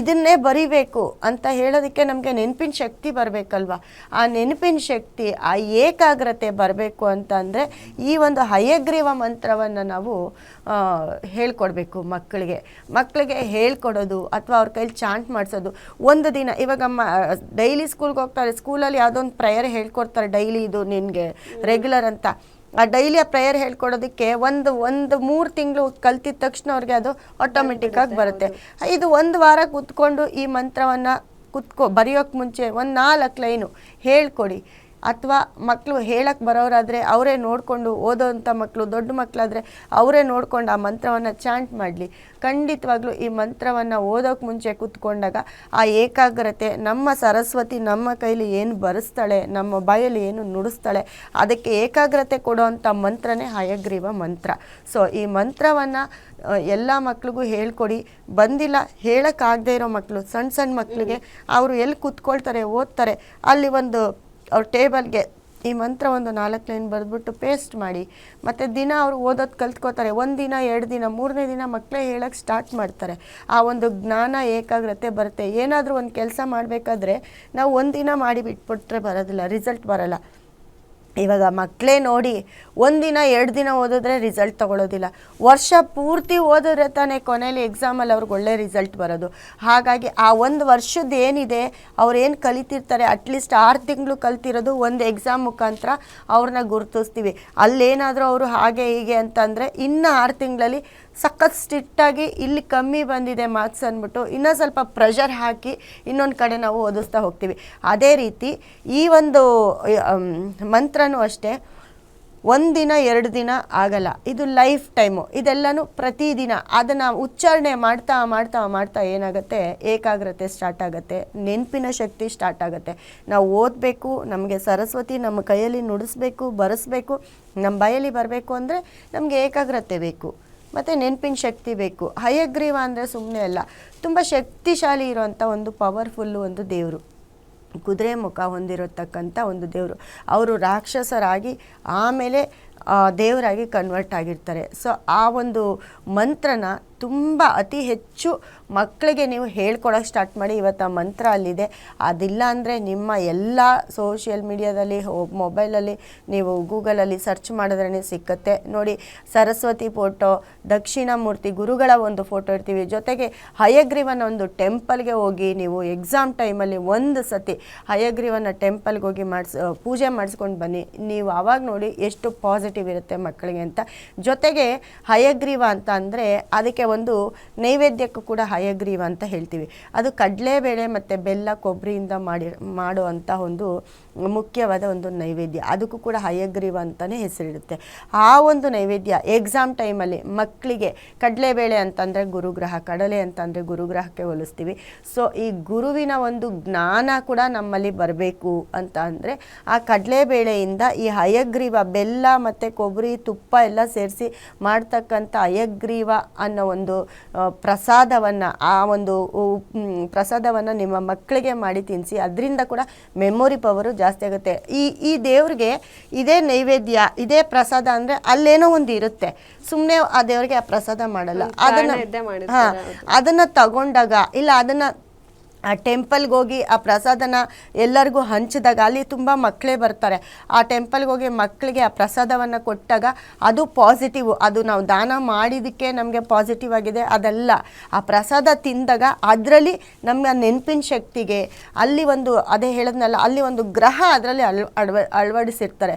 ಇದನ್ನೇ ಬರಿಬೇಕು ಅಂತ ಹೇಳೋದಕ್ಕೆ ನಮಗೆ ನೆನಪಿನ ಶಕ್ತಿ ಬರಬೇಕಲ್ವ? ಆ ನೆನಪಿನ ಶಕ್ತಿ, ಆ ಏಕಾಗ್ರತೆ ಬರಬೇಕು ಅಂತ ಅಂದರೆ ಈ ಒಂದು ಹಯಗ್ರೀವ ಮಂತ್ರವನ್ನು ನಾವು ಹೇಳ್ಕೊಡ್ಬೇಕು ಮಕ್ಕಳಿಗೆ. ಮಕ್ಕಳಿಗೆ ಹೇಳ್ಕೊಡೋದು ಅಥವಾ ಅವ್ರ ಕೈಲಿ ಚಾಂಟ್ ಮಾಡಿಸೋದು. ಒಂದು ದಿನ, ಇವಾಗ ಮ, ಡೈಲಿ ಸ್ಕೂಲ್ಗೆ ಹೋಗ್ತಾರೆ, ಸ್ಕೂಲಲ್ಲಿ ಯಾವುದೋ ಒಂದು ಪ್ರೇಯರ್ ಹೇಳ್ಕೊಡ್ತಾರೆ, ಡೈಲಿ ಇದು ನಿನಗೆ, ರೆಗ್ಯುಲರ್ ಅಂತ. ಆ ಡೈಲಿ ಆ ಪ್ರೇಯರ್ ಹೇಳ್ಕೊಡೋದಕ್ಕೆ ಒಂದು ಒಂದು ಮೂರು ತಿಂಗಳು ಕಲ್ತಿದ ತಕ್ಷಣ ಅವ್ರಿಗೆ ಅದು ಆಟೋಮೆಟಿಕ್ಕಾಗಿ ಬರುತ್ತೆ. ಇದು ಒಂದು ವಾರ ಕೂತ್ಕೊಂಡು ಈ ಮಂತ್ರವನ್ನು ಕುತ್ಕೋ ಬರೆಯೋಕ್ಕೆ ಮುಂಚೆ ಒಂದು ನಾಲ್ಕು ಲೈನು ಹೇಳ್ಕೊಡಿ. ಅಥವಾ ಮಕ್ಕಳು ಹೇಳಕ್ಕೆ ಬರೋರಾದರೆ ಅವರೇ ನೋಡಿಕೊಂಡು ಓದೋವಂಥ ಮಕ್ಕಳು ದೊಡ್ಡ ಮಕ್ಕಳಾದರೆ ಅವರೇ ನೋಡ್ಕೊಂಡು ಆ ಮಂತ್ರವನ್ನು ಚಾಂಟ್ ಮಾಡಲಿ. ಖಂಡಿತವಾಗ್ಲೂ ಈ ಮಂತ್ರವನ್ನು ಓದೋಕ್ಕೆ ಮುಂಚೆ ಕೂತ್ಕೊಂಡಾಗ ಆ ಏಕಾಗ್ರತೆ, ನಮ್ಮ ಸರಸ್ವತಿ ನಮ್ಮ ಕೈಲಿ ಏನು ಬರೆಸ್ತಾಳೆ, ನಮ್ಮ ಬಾಯಲ್ಲಿ ಏನು ನುಡಿಸ್ತಾಳೆ, ಅದಕ್ಕೆ ಏಕಾಗ್ರತೆ ಕೊಡೋವಂಥ ಮಂತ್ರನೇ ಹಯಗ್ರೀವ ಮಂತ್ರ. ಸೊ ಈ ಮಂತ್ರವನ್ನು ಎಲ್ಲ ಮಕ್ಳಿಗೂ ಹೇಳ್ಕೊಡಿ. ಬಂದಿಲ್ಲ ಹೇಳೋಕ್ಕಾಗದೇ ಇರೋ ಮಕ್ಕಳು ಸಣ್ಣ ಸಣ್ಣ ಮಕ್ಕಳಿಗೆ ಅವರು ಎಲ್ಲಿ ಕೂತ್ಕೊಳ್ತಾರೆ, ಓದ್ತಾರೆ, ಅಲ್ಲಿ ಒಂದು ಅವ್ರ ಟೇಬಲ್ಗೆ ಈ ಮಂತ್ರ ಒಂದು ನಾಲ್ಕು ಲೈನ್ ಬರೆದ್ಬಿಟ್ಟು ಪೇಸ್ಟ್ ಮಾಡಿ, ಮತ್ತು ದಿನ ಅವರು ಓದೋದು ಕಲ್ತ್ಕೋತಾರೆ. ಒಂದು ದಿನ, ಎರಡು ದಿನ, ಮೂರನೇ ದಿನ ಮಕ್ಕಳೇ ಹೇಳೋಕ್ಕೆ ಸ್ಟಾರ್ಟ್ ಮಾಡ್ತಾರೆ. ಆ ಒಂದು ಜ್ಞಾನ ಏಕಾಗ್ರತೆ ಬರುತ್ತೆ. ಏನಾದರೂ ಒಂದು ಕೆಲಸ ಮಾಡಬೇಕಾದ್ರೆ ನಾವು ಒಂದು ದಿನ ಮಾಡಿ ಬಿಟ್ಬಿಟ್ರೆ ಬರೋದಿಲ್ಲ ರಿಸಲ್ಟ್ ಬರಲ್ಲ. ಇವಾಗ ಮಕ್ಕಳೇ ನೋಡಿ ಒಂದಿನ ಎರಡು ದಿನ ಓದಿದ್ರೆ ರಿಸಲ್ಟ್ ತಗೊಳ್ಳೋದಿಲ್ಲ ವರ್ಷ ಪೂರ್ತಿ ಓದಿದ್ರೆ ತಾನೇ ಕೊನೆಯಲ್ಲಿ ಎಕ್ಸಾಮಲ್ಲಿ ಅವ್ರಿಗೆ ಒಳ್ಳೆ ರಿಸಲ್ಟ್ ಬರೋದು. ಹಾಗಾಗಿ ಆ ಒಂದು ವರ್ಷದ ಏನಿದೆ ಅವ್ರು ಏನು ಕಲಿತಿರ್ತಾರೆ ಅಟ್ಲೀಸ್ಟ್ ಆರು ತಿಂಗಳು ಕಲ್ತಿರೋದು ಒಂದು ಎಕ್ಸಾಮ್ ಮುಖಾಂತರ ಅವ್ರನ್ನ ಗುರುತಿಸ್ತೀವಿ. ಅಲ್ಲೇನಾದರೂ ಅವರು ಹಾಗೆ ಹೀಗೆ ಅಂತಂದರೆ ಇನ್ನು ಆರು ತಿಂಗಳಲ್ಲಿ ಸಖತ್ ಸ್ಟ್ರಿಕ್ಟಾಗಿ ಇಲ್ಲಿ ಕಮ್ಮಿ ಬಂದಿದೆ ಮಾರ್ಕ್ಸ್ ಅಂದ್ಬಿಟ್ಟು ಇನ್ನೂ ಸ್ವಲ್ಪ ಪ್ರೆಷರ್ ಹಾಕಿ ಇನ್ನೊಂದು ಕಡೆ ನಾವು ಓದಿಸ್ತಾ ಹೋಗ್ತೀವಿ. ಅದೇ ರೀತಿ ಈ ಒಂದು ಅಮ್, ಮಂತ್ರನೂ ಅಷ್ಟೇ. ಒಂದಿನ ಎರಡು ದಿನ ಆಗಲ್ಲ. ಇದು ಲೈಫ್ ಟೈಮು. ಇದೆಲ್ಲನೂ ಪ್ರತಿದಿನ ಅದನ್ನು ಉಚ್ಚಾರಣೆ ಮಾಡ್ತಾ ಮಾಡ್ತಾ ಮಾಡ್ತಾ ಏನಾಗುತ್ತೆ? ಏಕಾಗ್ರತೆ ಸ್ಟಾರ್ಟ್ ಆಗುತ್ತೆ. ನೆನಪಿನ ಶಕ್ತಿ ಸ್ಟಾರ್ಟ್ ಆಗುತ್ತೆ. ನಾವು ಓದಬೇಕು, ನಮಗೆ ಸರಸ್ವತಿ ನಮ್ಮ ಕೈಯಲ್ಲಿ ನುಡಿಸ್ಬೇಕು, ಬರೆಸ್ಬೇಕು ನಮ್ಮ ಬಾಯಲ್ಲಿ ಬರಬೇಕು ಅಂದರೆ ನಮಗೆ ಏಕಾಗ್ರತೆ ಬೇಕು. ಮತ್ತು ನೆನಪಿನ ಶಕ್ತಿ ಬೇಕು. ಹಯಗ್ರೀವ ಅಂದರೆ ಸುಮ್ಮನೆ ಅಲ್ಲ. ತುಂಬ ಶಕ್ತಿಶಾಲಿ ಇರುವಂಥ ಒಂದು ಪವರ್ಫುಲ್ಲು ಒಂದು ದೇವರು. ಕುದುರೆ ಮುಖ ಹೊಂದಿರತಕ್ಕಂಥ ಒಂದು ದೇವರು. ಅವರು ರಾಕ್ಷಸರಾಗಿ ಆಮೇಲೆ ದೇವರಾಗಿ ಕನ್ವರ್ಟ್ ಆಗಿರ್ತಾರೆ. ಸೊ ಆ ಒಂದು ಮಂತ್ರನ ತುಂಬ ಅತಿ ಹೆಚ್ಚು ಮಕ್ಕಳಿಗೆ ನೀವು ಹೇಳ್ಕೊಡೋಕೆ ಸ್ಟಾರ್ಟ್ ಮಾಡಿ ಇವತ್ತು ಮಂತ್ರ ಅಲ್ಲಿದೆ. ಅದಿಲ್ಲ ಅಂದರೆ ನಿಮ್ಮ ಎಲ್ಲ ಸೋಷಿಯಲ್ ಮೀಡಿಯಾದಲ್ಲಿ ಮೊಬೈಲಲ್ಲಿ ನೀವು ಗೂಗಲಲ್ಲಿ ಸರ್ಚ್ ಮಾಡಿದ್ರೇ ಸಿಕ್ಕತ್ತೆ. ನೋಡಿ, ಸರಸ್ವತಿ ಫೋಟೋ ದಕ್ಷಿಣಾಮೂರ್ತಿ ಗುರುಗಳ ಒಂದು ಫೋಟೋ ಇರ್ತೀವಿ. ಜೊತೆಗೆ ಹಯಗ್ರೀವನ ಒಂದು ಟೆಂಪಲ್ಗೆ ಹೋಗಿ ನೀವು ಎಕ್ಸಾಮ್ ಟೈಮಲ್ಲಿ ಒಂದು ಸತಿ ಹಯಗ್ರೀವನ ಟೆಂಪಲ್ಗೆ ಹೋಗಿ ಮಾಡಿಸ್ ಪೂಜೆ ಮಾಡಿಸ್ಕೊಂಡು ಬನ್ನಿ. ನೀವು ಆವಾಗ ನೋಡಿ ಎಷ್ಟು ಪಾಸಿಟಿವ್ ಇರುತ್ತೆ ಮಕ್ಕಳಿಗೆ ಅಂತ. ಜೊತೆಗೆ ಹಯಗ್ರೀವ ಅಂತ ಅಂದರೆ ಅದಕ್ಕೆ ಒಂದು ನೈವೇದ್ಯಕ್ಕೂ ಕೂಡ ಹಯಗ್ರೀವ ಅಂತ ಹೇಳ್ತೀವಿ. ಅದು ಕಡಲೆಬೇಳೆ ಮತ್ತು ಬೆಲ್ಲ ಕೊಬ್ಬರಿಯಿಂದ ಮಾಡಿ ಮಾಡುವಂಥ ಒಂದು ಮುಖ್ಯವಾದ ಒಂದು ನೈವೇದ್ಯ. ಅದಕ್ಕೂ ಕೂಡ ಹಯಗ್ರೀವ ಅಂತಲೇ ಹೆಸರಿಡುತ್ತೆ. ಆ ಒಂದು ನೈವೇದ್ಯ ಎಕ್ಸಾಮ್ ಟೈಮಲ್ಲಿ ಮಕ್ಕಳಿಗೆ ಕಡಲೆಬೇಳೆ ಅಂತಂದರೆ ಗುರುಗ್ರಹ, ಕಡಲೆ ಅಂತಂದರೆ ಗುರುಗ್ರಹಕ್ಕೆ ಹೋಲಿಸ್ತೀವಿ. ಸೊ ಈ ಗುರುವಿನ ಒಂದು ಜ್ಞಾನ ಕೂಡ ನಮ್ಮಲ್ಲಿ ಬರಬೇಕು ಅಂತ ಅಂದರೆ ಆ ಕಡಲೆಬೇಳೆಯಿಂದ ಈ ಹಯಗ್ರೀವ, ಬೆಲ್ಲ ಮತ್ತು ಕೊಬ್ಬರಿ, ತುಪ್ಪ ಎಲ್ಲ ಸೇರಿಸಿ ಮಾಡ್ತಕ್ಕಂಥ ಹಯಗ್ರೀವ ಅನ್ನೋ ಒಂದು ಪ್ರಸಾದವನ್ನು, ಆ ಒಂದು ಪ್ರಸಾದವನ್ನು ನಿಮ್ಮ ಮಕ್ಕಳಿಗೆ ಮಾಡಿ ತಿನ್ನಿಸಿ ಅದರಿಂದ ಕೂಡ ಮೆಮೊರಿ ಪವರು ಜಾಸ್ತಿ ಆಗುತ್ತೆ. ಈ ಈ ದೇವ್ರಿಗೆ ಇದೇ ನೈವೇದ್ಯ ಇದೇ ಪ್ರಸಾದ ಅಂದರೆ ಅಲ್ಲೇನೋ ಒಂದು ಇರುತ್ತೆ. ಸುಮ್ಮನೆ ಆ ದೇವ್ರಿಗೆ ಆ ಪ್ರಸಾದ ಮಾಡಲ್ಲ. ಅದನ್ನು ಹಾ ಅದನ್ನ ತಗೊಂಡಾಗ ಇಲ್ಲ ಅದನ್ನು ಆ ಟೆಂಪಲ್ಗೆ ಹೋಗಿ ಆ ಪ್ರಸಾದನ ಎಲ್ಲರಿಗೂ ಹಂಚಿದಾಗ ಅಲ್ಲಿ ತುಂಬ ಮಕ್ಕಳೇ ಬರ್ತಾರೆ. ಆ ಟೆಂಪಲ್ಗೆ ಹೋಗಿ ಮಕ್ಕಳಿಗೆ ಆ ಪ್ರಸಾದವನ್ನು ಕೊಟ್ಟಾಗ ಅದು ಪಾಸಿಟಿವ್ ಅದು ನಾವು ದಾನ ಮಾಡಿದ್ದಕ್ಕೆ ನಮಗೆ ಪಾಸಿಟಿವ್ ಆಗಿದೆ. ಅದಲ್ಲ, ಆ ಪ್ರಸಾದ ತಿಂದಾಗ ಅದರಲ್ಲಿ ನಮ್ಮ ನೆನಪಿನ ಶಕ್ತಿಗೆ ಅಲ್ಲಿ ಒಂದು ಅದೇ ಹೇಳಿದ್ನಲ್ಲ, ಅಲ್ಲಿ ಒಂದು ಗ್ರಹ ಅದರಲ್ಲಿ ಅಳ್ ಅಳವ ಅಳವಡಿಸಿರ್ತಾರೆ.